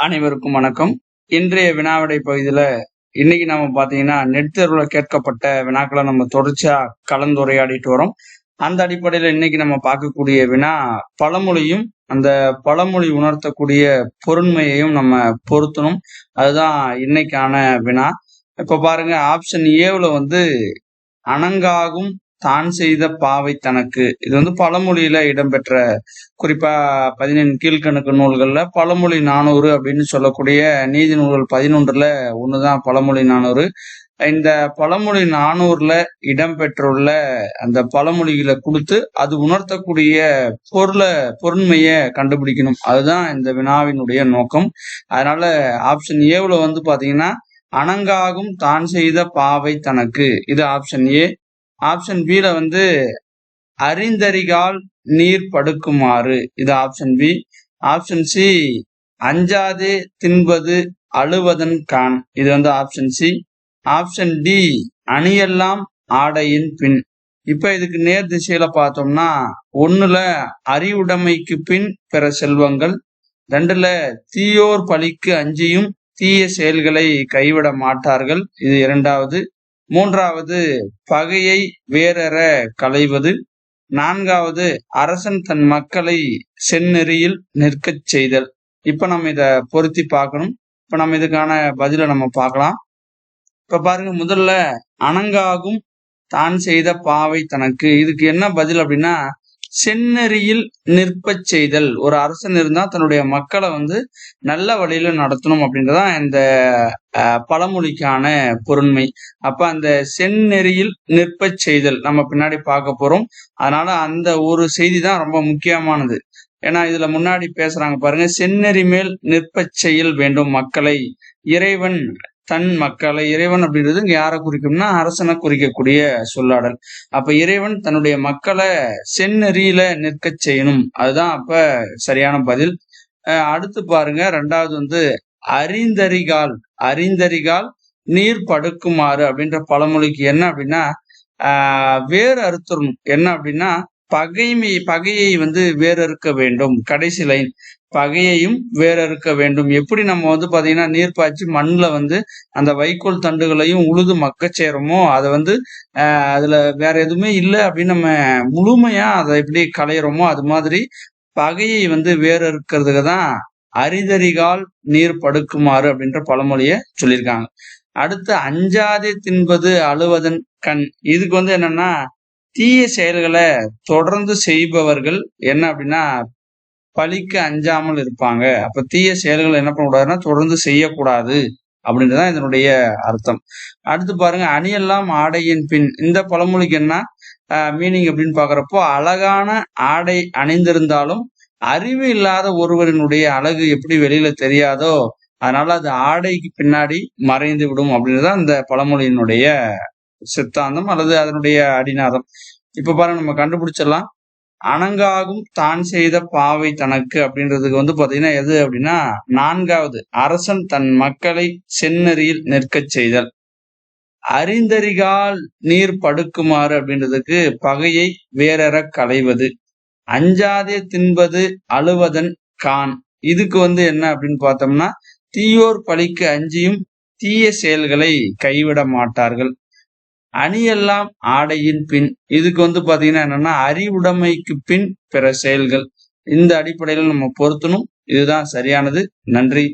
அனைவருக்கும் வணக்கம். இன்றைய வினாவிடை பகுதியில இன்னைக்கு நம்ம பாத்தீங்கன்னா நெட் தேர்வுல கேட்கப்பட்ட வினாக்களை நம்ம தொடர்ச்சியா கலந்துரையாடிட்டு வரோம். அந்த அடிப்படையில இன்னைக்கு நம்ம பார்க்கக்கூடிய வினா பழமொழியும் அந்த பழமொழி உணர்த்தக்கூடிய பொருண்மையையும் நம்ம பொருத்தணும். அதுதான் இன்னைக்கான வினா. இப்ப பாருங்க ஆப்ஷன் ஏவுல வந்து அணங்காகும் தான் செய்த பாவை தனக்கு. இது வந்து பழமொழியில இடம்பெற்ற குறிப்பா பதினெண் கீழ்கணக்கு நூல்கள்ல பழமொழி நானூறு அப்படின்னு சொல்லக்கூடிய நீதி நூல்கள் பதினொன்றுல ஒண்ணுதான் பழமொழி நானூறு. இந்த பழமொழி நானூறுல இடம்பெற்றுள்ள அந்த பழமொழிகளை கொடுத்து அது உணர்த்தக்கூடிய பொருளை பொருண்மைய கண்டுபிடிக்கணும். அதுதான் இந்த வினாவினுடைய நோக்கம். அதனால ஆப்ஷன் ஏவுல வந்து பாத்தீங்கன்னா அணங்காகும் தான் செய்த பாவை தனக்கு. இது ஆப்ஷன் ஏ ஆப்ஷன் பில வந்து அறிந்தறிகால் நீர் படுக்குமாறு. இது ஆப்ஷன் பி ஆப்ஷன் சி அஞ்சாதே தின்பது அழுவதன் கான். இது வந்து ஆப்ஷன் சி ஆப்ஷன் டி அணியெல்லாம் ஆடையின் பின். இப்ப இதுக்கு நேர் திசையில பார்த்தோம்னா ஒண்ணுல அறிவுடைமைக்கு பின் பிற செல்வங்கள் ரெண்டுல தீயோர் பழிக்கு அஞ்சியும் தீய செயல்களை கைவிட மாட்டார்கள். இது இரண்டாவது. மூன்றாவது பகையை வேறற களைவது. நான்காவது அரசன் தன் மக்களை செந்நெறியில் நிற்கச் செய்தல். இப்ப நம்ம இத பொருத்தி பார்க்கணும். இப்ப நம்ம இதுக்கான பதில நம்ம பார்க்கலாம். இப்ப பாருங்க முதல்ல அணங்காகும் தான் செய்த பாவை தனக்கு. இதுக்கு என்ன பதில் அப்படின்னா செந்நெறியில் நிற்பச் செய்தல். ஒரு அரசன் இருந்தா தன்னுடைய மக்களை வந்து நல்ல வழியில நடத்தணும் அப்படின்றதான் இந்த பழமொழிக்கான பொருண்மை. அப்ப அந்த செந்நெறியில் நிற்பச் செய்தல் நம்ம பின்னாடி பார்க்க போறோம். அதனால அந்த ஒரு செய்தி தான் ரொம்ப முக்கியமானது. ஏன்னா இதுல முன்னாடி பேசுறாங்க பாருங்க செந்நெறி மேல் நிற்பச் செயல் வேண்டும் மக்களை. இறைவன் தன் மக்களை இறைவன் அப்படின்றது இங்க யாரை குறிக்கும்னா அரசனை குறிக்கக்கூடிய சொல்லாடல். அப்ப இறைவன் தன்னுடைய மக்களை செந்நெறியில நிற்க செய்யணும். அதுதான் அப்ப சரியான பதில். அடுத்து பாருங்க ரெண்டாவது வந்து அறிந்தறிகால். அறிந்தறிகால் நீர் படுக்குமாறு அப்படின்ற பழமொழிக்கு என்ன அப்படின்னா வேறு அறுத்தரும் என்ன அப்படின்னா பகைமை பகையை வந்து வேறறுக்க வேண்டும். கடைசி லைன் பகையையும் வேறறுக்க வேண்டும். எப்படி நம்ம வந்து பாத்தீங்கன்னா நீர் பாய்ச்சி மண்ணில் வந்து அந்த வைக்கோல் தண்டுகளையும் உழுது மக்க சேரமோ அதை வந்து அதுல வேற எதுவுமே இல்லை அப்படின்னு நம்ம முழுமையா அதை எப்படி களையிறோமோ அது மாதிரி பகையை வந்து வேறறுக்கிறதுக்கு தான் அரிதறிகால் நீர் படுக்குமாறு அப்படின்ற பழமொழிய சொல்லியிருக்காங்க. அடுத்து அஞ்சாதே தின்பது அழுவதன் கண். இதுக்கு வந்து என்னன்னா தீய செயல்களை தொடர்ந்து செய்பவர்கள் என்ன அப்படின்னா பழிக்கு அஞ்சாமல் இருப்பாங்க. அப்ப தீய செயல்கள் என்ன பண்ணக்கூடாதுன்னா தொடர்ந்து செய்யக்கூடாது அப்படின்றதான் இதனுடைய அர்த்தம். அடுத்து பாருங்க அணியெல்லாம் ஆடையின் பின். இந்த பழமொழிக்கு என்ன மீனிங் அப்படின்னு பாக்குறப்போ அழகான ஆடை அணிந்திருந்தாலும் அறிவு இல்லாத ஒருவரினுடைய அழகு எப்படி வெளியில தெரியாதோ அதனால அது ஆடைக்கு பின்னாடி மறைந்து விடும் அப்படின்றதான் இந்த பழமொழியினுடைய சித்தாந்தம் அல்லது அதனுடைய அடிநாதம். இப்ப பாருங்க நம்ம கண்டுபிடிச்சிடலாம். அணங்காகும் தான் செய்த பாவை தனக்கு அப்படின்றதுக்கு வந்து பாத்தீங்கன்னா எது அப்படின்னா நான்காவது அரசன் தன் மக்களை செந்நெறியில் நிற்கச் செய்தல். அறிந்தறிகால் நீர் படுக்குமாறு அப்படின்றதுக்கு பகையை வேறற களைவது. அஞ்சாதே தின்பது அழுவதன் கான். இதுக்கு வந்து என்ன அப்படின்னு பார்த்தோம்னா தீயோர் பழிக்கு அஞ்சியும் தீய செயல்களை கைவிட மாட்டார்கள். அணியெல்லாம் ஆடையின் பின். இதுக்கு வந்து பாத்தீங்கன்னா என்னன்னா அறிவுடைமைக்கு பின் பிற செயல்கள். இந்த அடிப்படையில் நம்ம பொருத்தணும். இதுதான் சரியானது. நன்றி.